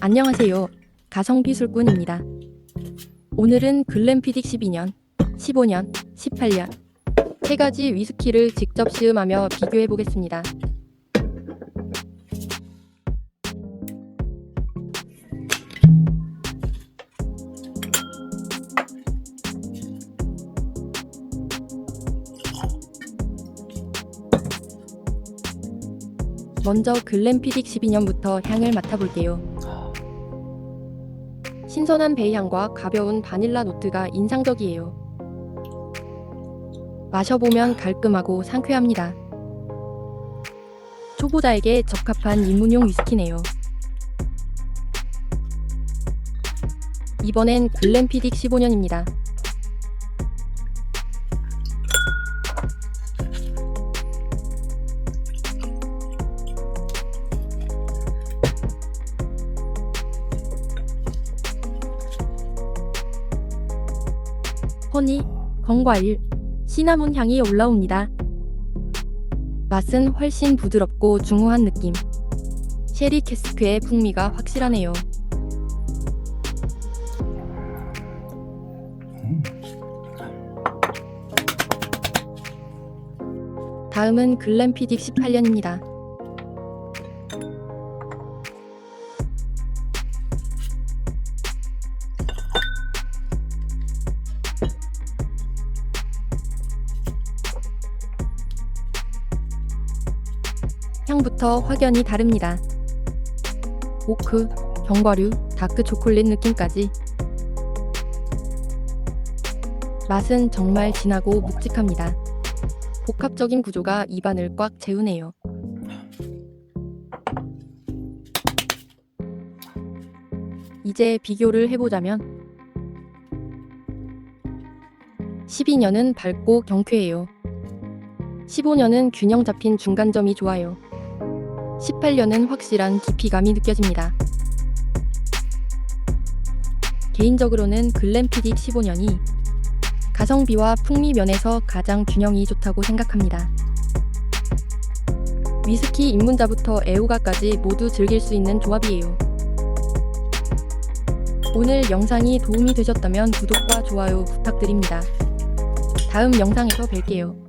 안녕하세요. 가성비술꾼입니다. 오늘은 글램피딕 12년, 15년, 18년 세 가지 위스키를 직접 시음하며 비교해 보겠습니다. 먼저 글램피딕 12년부터 향을 맡아볼게요. 신선한 베이향과 가벼운 바닐라 노트가 인상적이에요. 마셔보면 깔끔하고 상쾌합니다. 초보자에게 적합한 입문용 위스키네요. 이번엔 글램피딕 15년입니다. 허니, 건과일, 시나몬 향이 올라옵니다. 맛은 훨씬 부드럽고 중후한 느낌. 쉐리 캐스크의 풍미가 확실하네요. 다음은 글램피딕 18년입니다. 향부터 확연히 다릅니다. 오크, 견과류, 다크 초콜릿 느낌까지. 맛은 정말 진하고 묵직합니다. 복합적인 구조가 입안을 꽉 채우네요. 이제 비교를 해보자면 12년은 밝고 경쾌해요. 15년은 균형 잡힌 중간점이 좋아요. 18년은 확실한 깊이감이 느껴집니다. 개인적으로는 글램피딕 15년이 가성비와 풍미 면에서 가장 균형이 좋다고 생각합니다. 위스키 입문자부터 애호가까지 모두 즐길 수 있는 조합이에요. 오늘 영상이 도움이 되셨다면 구독과 좋아요 부탁드립니다. 다음 영상에서 뵐게요.